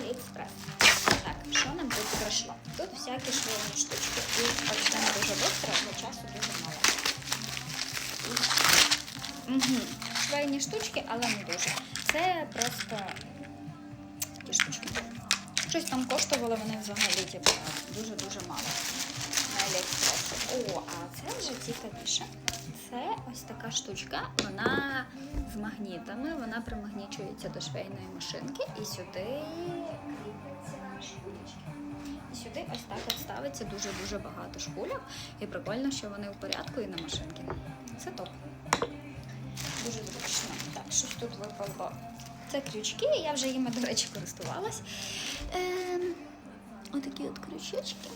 Аліекспрес. Так, що нам тут прийшло? Тут всякі швейні штучки. І почнемо дуже швидко, бо часу дуже мало. Угу. Швейні штучки, але не дуже. Це просто такі штучки. Щось там коштувало вони взагалі типу, О, а це вже цікавіше. Це ось така штучка, вона з магнітами, вона примагнічується до швейної машинки і сюди кріпиться шпулечки. І сюди ось так от ставиться дуже-дуже багато шпульок. І прикольно, що вони в порядку і на машинки. Це топ. Дуже зручно. Так, щось тут випало. Це крючки, я вже їми, до речі, користувалась. Ем, отакі от крючечки.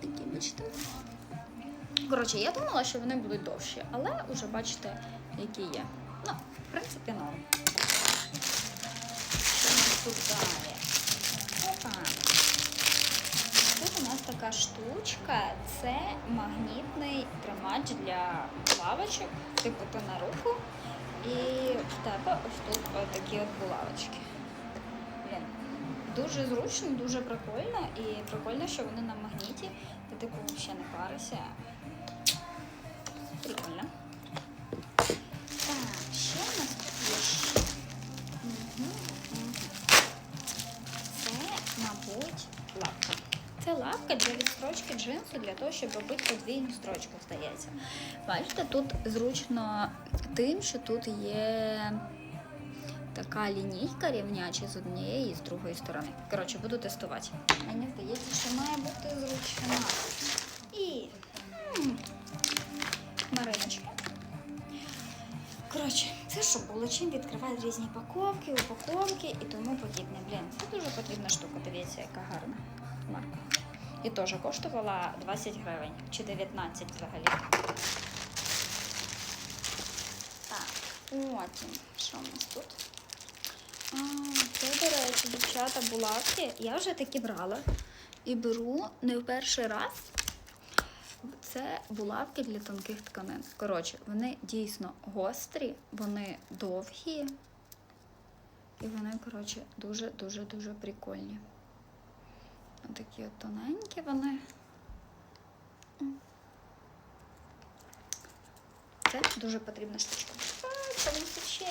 Такі, бачите. Коротше, я думала, що вони будуть довші, але вже бачите, які є. Ну, в принципі, норм. Що у тут далі? Опа. Тут у нас така штучка, це магнітний тримач для лавочок, типу ти на руку. І в тебе ось тут такі от булавочки. Дуже зручно, дуже прикольно. І прикольно, що вони на магніті. Ти типу взагалі не парися. Прикольно. Так, ще у нас тут є. Це, мабуть, лапка. Це лапка для відстрочки джинсу для того, щоб робити подвійну строчку, здається. Бачите, тут зручно тим, що тут є така лінійка рівняча з однієї і з другої сторони. Коротше, буду тестувати. Мені здається, що має бути зручна. І Мариночка. Коротше, це що було? Чим відкривають різні паковки, упаковки і тому подібне. Блін, це дуже потрібна штука. Дивіться, яка гарна марка. І теж коштувала 20 гривень чи 19 взагалі. Так, потім, що в нас тут? А, це, до речі, дівчата булавки. Я вже такі брала і беру не в перший раз. Це булавки для тонких тканин. Коротше, вони дійсно гострі, вони довгі. І вони, коротше, дуже-дуже-дуже прикольні. Такі от тоненькі вони. Це дуже потрібна штучка. Це він ще є.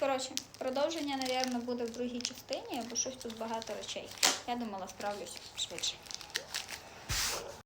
Коротше, продовження, мабуть, буде в другій частині, бо щось тут багато речей. Я думала, справлюсь швидше.